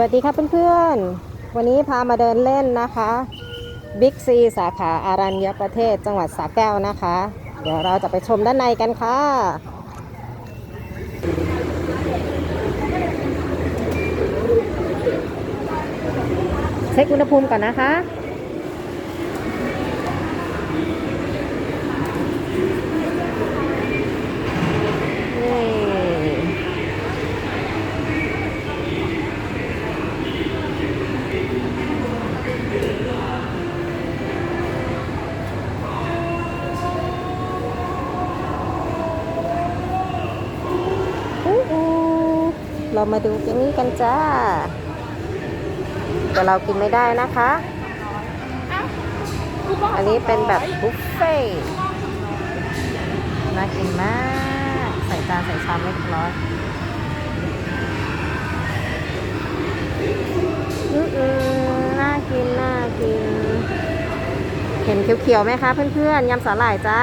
สวัสดีครับเพื่อนๆ วันนี้พามาเดินเล่นนะคะบิ๊กซีสาขาอารัญญประเทศจังหวัดสระแก้วนะคะ เดี๋ยวเราจะไปชมด้านในกันค่ะ เช็คอุณหภูมิก่อนนะคะ นี่ อู้หู เรามาดูกันนี้กันจ้า แต่เรากินไม่ได้นะคะ อันนี้เป็นแบบบุฟเฟ่ต์น่ากินมาก ใส่จานใส่ชามไม่เรียบร้อยอืออือน่ากิน น่ากิน เห็นเขียวๆไหมคะเพื่อนๆยำสาหร่ายจ้า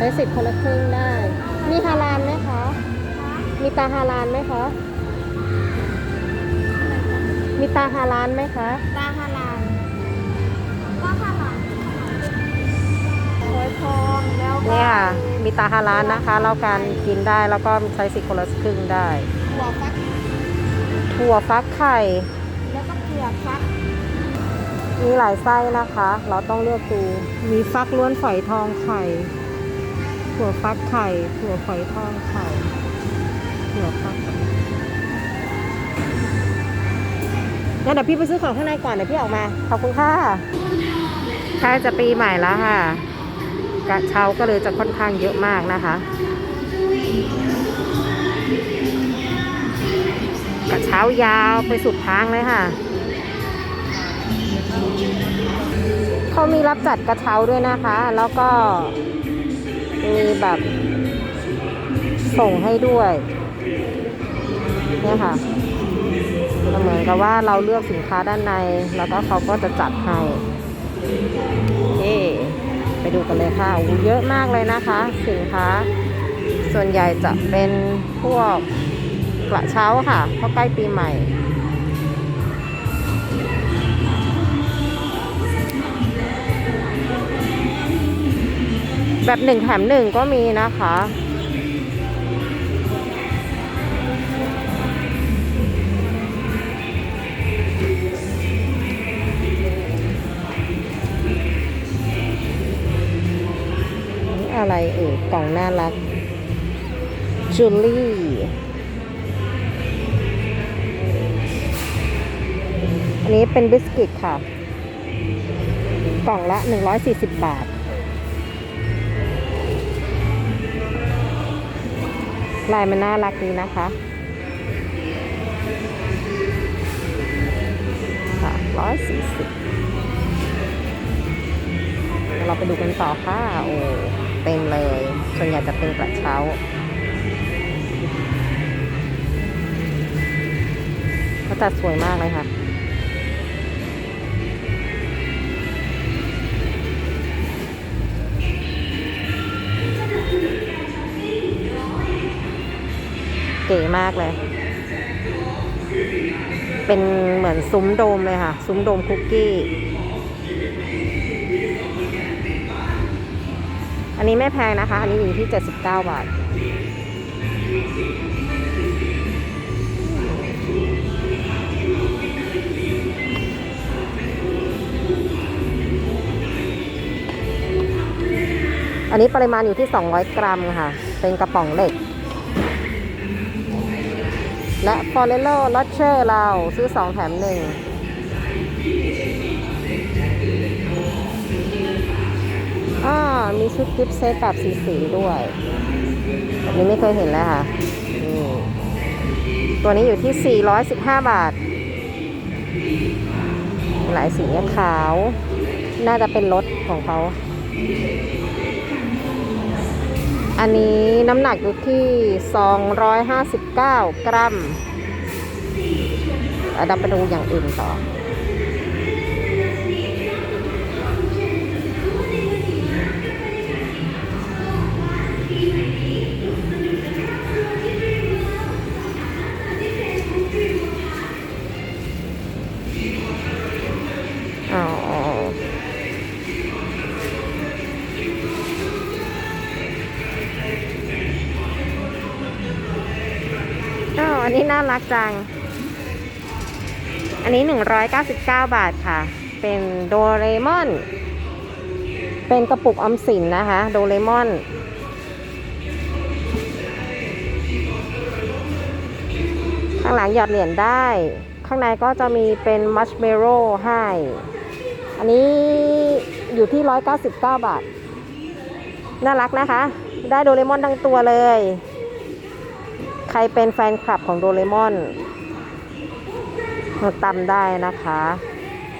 ช้สิทธิ์คนละครึ่งได้ มีฮาลานไหมคะ มีตาฮาลานไหมคะ มีตาฮาลานไหมคะ ตาฮาลานก็ฮาลานโอยทองแล้วก็เนี่ยค่ะมีตาฮาลานนะคะ แล้วการกินได้แล้วก็ใช้สิทธิ์คนละครึ่งได้ หัวฟักถั่วฟักไข่ แล้วก็เผือกฟักมีหลายไส้นะคะ เราต้องเลือกดู มีฟักล้วนฝอยทองไข่ ถั่วฟักไข่ ถั่วฝอยทองไข่ ถั่วฟักงั้นเดี๋ยวพี่ไปซื้อของข้างในก่อนเดี๋ยวพี่ออกมา ขอบคุณค่ะใกล้จะปีใหม่แล้วค่ะ กระเช้าก็เลยจะค่อนข้างเยอะมากนะคะ กระเช้ายาวไปสุดทางเลยค่ะเขามีรับจัดกระเช้าด้วยนะคะ แล้วก็ มีแบบส่งให้ด้วย เนี่ยค่ะเหมือนกับว่าเราเลือกสินค้าด้านใน แล้วก็เขาก็จะจัดให้โอเคไปดูกันเลยค่ะอ้เยอะมากเลยนะคะ สินค้า ส่วนใหญ่จะเป็นพวกกระเช้าค่ะ เพราะใกล้ปีใหม่ แบบหนึ่งแถมหนึ่งก็มีนะคะนี่อะไรเอ่ยกล่องน่ารัก จูลี่อันนี้เป็นบิสกิตค่ะ กล่องละ 140 บาท ลายมันน่ารักดีนะคะค่ะร้อยสี่สิบเราไปดูกันต่อค่ะ โอ้ เต็มเลย ส่วนใหญ่จะเป็นกระเช้าเขาจัดสวยมากเลยค่ะ เก๋มากเลย เป็นเหมือนซุ้มโดมเลยค่ะ ซุ้มโดมคุกกี้ อันนี้ไม่แพงนะคะ อันนี้อยู่ที่ 79 บาทอันนี้ปริมาณอยู่ที่ 200 กรัมค่ะ เป็นกระป๋องเหล็ก และ f o r e l o r o c h e r เราซื้อ 2 แถม 1อ่ามีชุดกิฟต์เซตแบบสีสีด้วยแบบนี้ไม่เคยเห็นเลยค่ะ ตัวนี้อยู่ที่ 415 บาท หลายสีขาว น่าจะเป็นรถของเขา อันนี้น้ำหนักอยู่ที่ 259 กรัมเอาดับไปดูอย่างอื่นต่อ นนี้น่ารักจัง อันนี้ 199 บาทค่ะ เป็นโดเรมอน เป็นกระปุกออมสินนะคะ โดเรมอน ข้างหลังหยอดเหรียญได้ ข้างในก็จะมีเป็นมัชเมโร่ให้ อันนี้อยู่ที่ 199 บาท น่ารักนะคะ ได้โดเรมอนทั้งตัวเลย ใครเป็นแฟนคลับของโดเรมอนมาตำได้นะคะ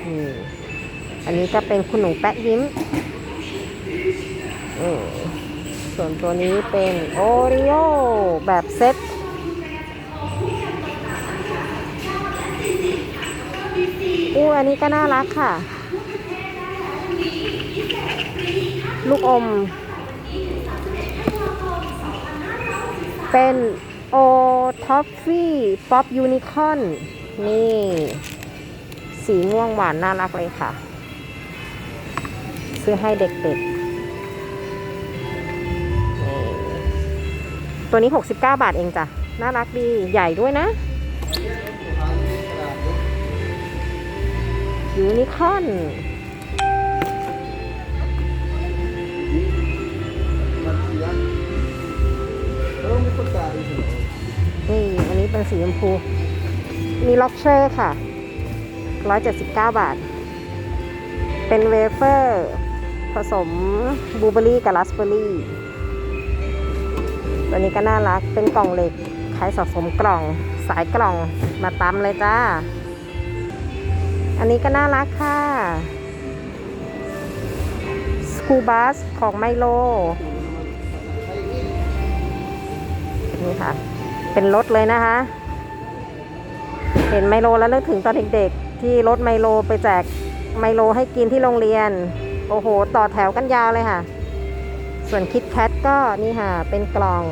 นี่อันนี้จะเป็นคุณหนูแปะยิ้มอืมส่วนตัวนี้เป็นโอริโอแบบเซ็ตอู้อันนี้ก็น่ารักค่ะ ลูกอม เป็น โอท็อฟฟี่ป๊อปยูนิคอนนี่ สีม่วงหวานน่ารักเลยค่ะ ซื้อให้เด็กๆ ตัวนี้ 69 บาทเองจ้ะ น่ารักดีใหญ่ด้วยนะ ยูนิคอนนี่อันนี้ เป็นสีชมพู มีล็อกเชอร์ค่ะ 179 บาท เป็นเวเฟอร์ ผสมบลูเบอรี่กับราสเบอร์รี่ตัวนี้ก็น่ารัก เป็นกล่องเหล็ก ใครสะสมกล่องสายกล่องมาตำเลยจ้า อันนี้ก็น่ารักค่ะสคูบัสของไมโล นี่ค่ะ เป็นรถเลยนะคะ เห็นไมโลแล้วนึกถึงตอนเด็กๆ ที่รถไมโลไปแจกไมโลให้กินที่โรงเรียน โอ้โห ต่อแถวกันยาวเลยค่ะ ส่วนคิดแคทก็นี่ค่ะ เป็นกล่อง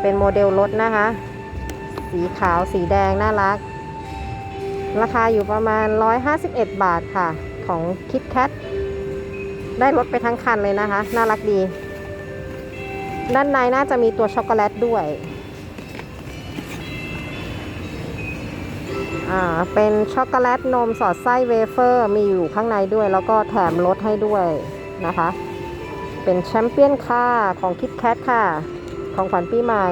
เป็นโมเดลรถนะคะ สีขาวสีแดงน่ารัก ราคาอยู่ประมาณ 151 บาทค่ะ ของคิดแคทได้รถไปทั้งคันเลยนะคะ น่ารักดี ด้านในน่าจะมีตัวช็อกโกแลตด้วย อ่า เป็นช็อกโกแลตนมสอดไส้เวเฟอร์มีอยู่ข้างในด้วย แล้วก็แถมรสให้ด้วยนะคะ เป็นแชมเปี้ยนค่าของคิดแคทค่ะ ของขวัญปีใหม่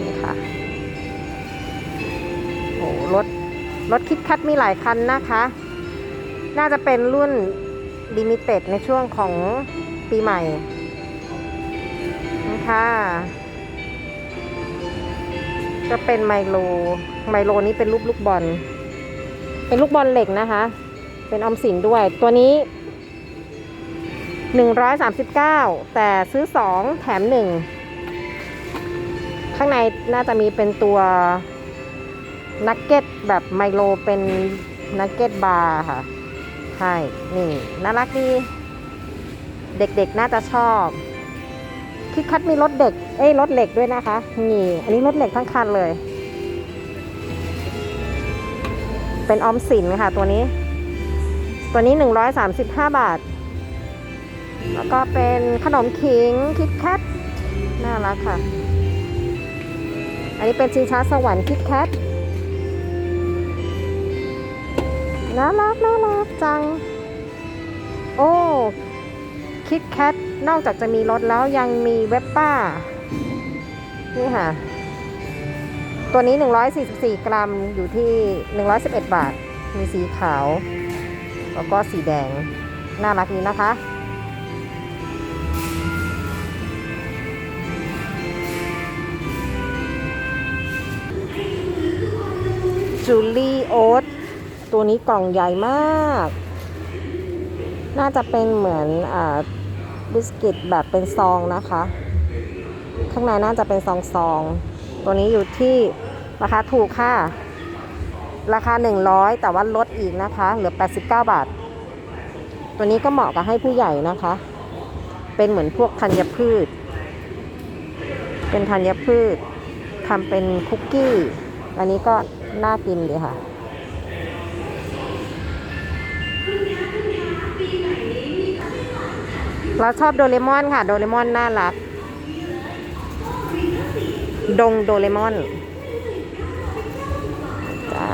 นี่ค่ะโอ้รถรถคิดแคทมีหลายคันนะคะ น่าจะเป็นรุ่น ลิมิเต็ดในช่วงของปีใหม่นี่ค่ะจะเป็นไมโล ไมโลนี้เป็นรูปลูกบอล เป็นลูกบอลเหล็กนะคะ เป็นออมสินด้วย ตัวนี้ 139 แต่ซื้อ 2 แถม 1 ข้างในน่าจะมีเป็นตัวนักเก็ตแบบไมโลเป็นนักเก็ตบาร์ค่ะ ใช่ นี่น่ารักดี เด็กๆน่าจะชอบ คิดคัดมีรถเด็ก เอ้ยรถเหล็กด้วยนะคะ นี่ อันนี้รถเหล็กทั้งคันเลย เป็นออมสินค่ะตัวนี้ ตัวนี้ 135 บาท แล้วก็เป็นขนมขิงคิดแคทน่ารักค่ะ อันนี้เป็นชิงช้าสวรรค์คิดแคท น่ารักน่ารักจัง โอ้คิดแคทนอกจากจะมีรถแล้วยังมีเว็บป้า นี่ค่ะ ตัวนี้ 144 กรัมอยู่ที่ 111 บาท มีสีขาว แล้วก็สีแดง น่ารักดีนะคะจูลี่โอ๊ต ตัวนี้กล่องใหญ่มาก น่าจะเป็นเหมือนอบิสกิตแบบเป็นซองนะคะ ข้างในน่าจะเป็นซองซองๆตัวนี้อยู่ที่ราคาถูกค่ะ ราคา 100 แต่ว่าลดอีกนะคะ เหลือ 89 บาท ตัวนี้ก็เหมาะกับให้ผู้ใหญ่นะคะ เป็นเหมือนพวกธัญพืช เป็นธัญพืชทำเป็นคุกกี้ อันนี้ก็น่ากินดีค่ะ เราชอบโดเรมอนค่ะ โดเรมอนน่ารัก ดงโดเรมอนจ้า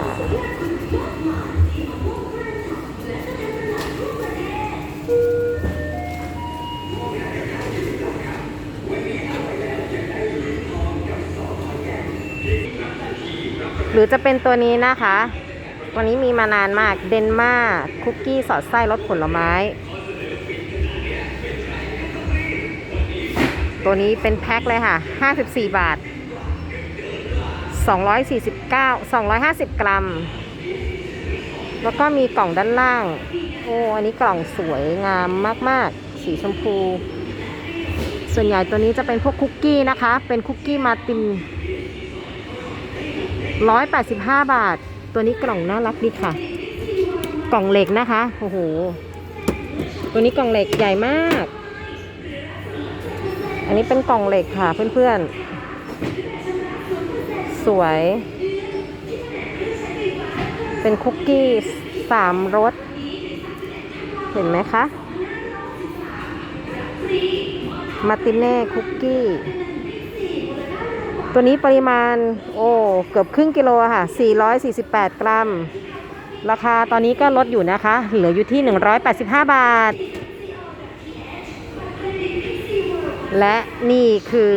หรือจะเป็นตัวนี้นะคะ ตัวนี้มีมานานมาก เดนมาคุกกี้สอดไส้รสผลไม้ ตัวนี้เป็นแพ็คเลยค่ะ 54 บาท 249 250 กรัม แล้วก็มีกล่องด้านล่าง โอ้ อันนี้กล่องสวยงามมาก ๆ สีชมพู ส่วนใหญ่ตัวนี้จะเป็นพวกคุกกี้นะคะ เป็นคุกกี้มาติน 185 บาท ตัวนี้กล่องน่ารักดีค่ะ กล่องเหล็กนะคะ โอ้โห ตัวนี้กล่องเหล็กใหญ่มาก อันนี้เป็นกล่องเหล็กค่ะเพื่อนๆ สวย เป็นคุกกี้สามรส เห็นไหมคะ มาติเน่คุกกี้ ตัวนี้ปริมาณ โอ้ เกือบครึ่งกิโลอะค่ะ 448 กรัม ราคาตอนนี้ก็ลดอยู่นะคะ เหลืออยู่ที่ 185 บาท และนี่คือ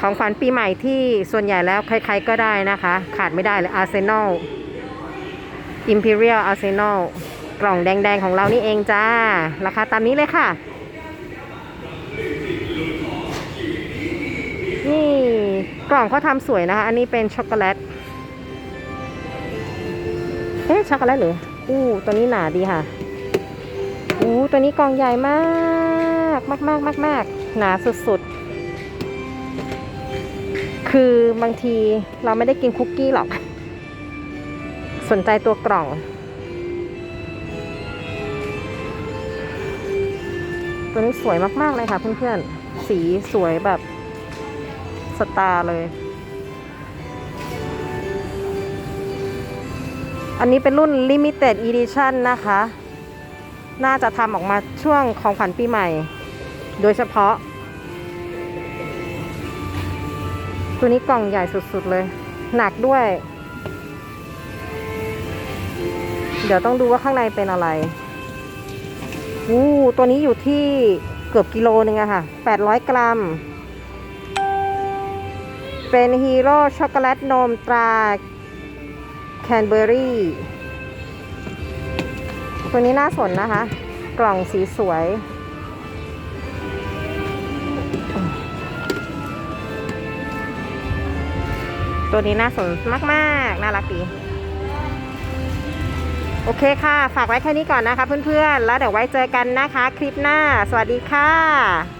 ของขวัญปีใหม่ที่ส่วนใหญ่แล้วใครๆก็ได้นะคะ ขาดไม่ได้เลยอาร์เซนอล Imperial Arsenal กล่องแดงๆของเรานี่เองจ้า ราคาตามนี้เลยค่ะ นี่กล่องเขาทำสวยนะคะ อันนี้เป็นช็อกโกแลตเอ๊ะช็อกโกแลตหรืออู้ตัวนี้หนาดีค่ะอู้ตัวนี้กล่องใหญ่มาก มากมากมากมากหนาสุดๆ คือบางทีเราไม่ได้กินคุกกี้หรอก สนใจตัวกล่อง ตัวนี้สวยมากๆเลยค่ะเพื่อนๆ สีสวยแบบสตาร์เลย อันนี้เป็นรุ่น Limited Edition นะคะ น่าจะทำออกมาช่วงของขวัญปีใหม่ โดยเฉพาะ ตัวนี้กล่องใหญ่สุดๆเลย หนักด้วย เดี๋ยวต้องดูว่าข้างในเป็นอะไรอู้ตัวนี้อยู่ที่เกือบกิโลนึงอะค่ะ 800 กรัม เป็นฮีโร่ช็อกโกแลตนมตราแคนเบอรี่ตัวนี้น่าสนนะคะ กล่องสีสวย ตัวนี้น่าสนมากๆ น่ารักดี โอเคค่ะ ฝากไว้แค่นี้ก่อนนะคะเพื่อนๆ แล้วเดี๋ยวไว้เจอกันนะคะ คลิปหน้า สวัสดีค่ะ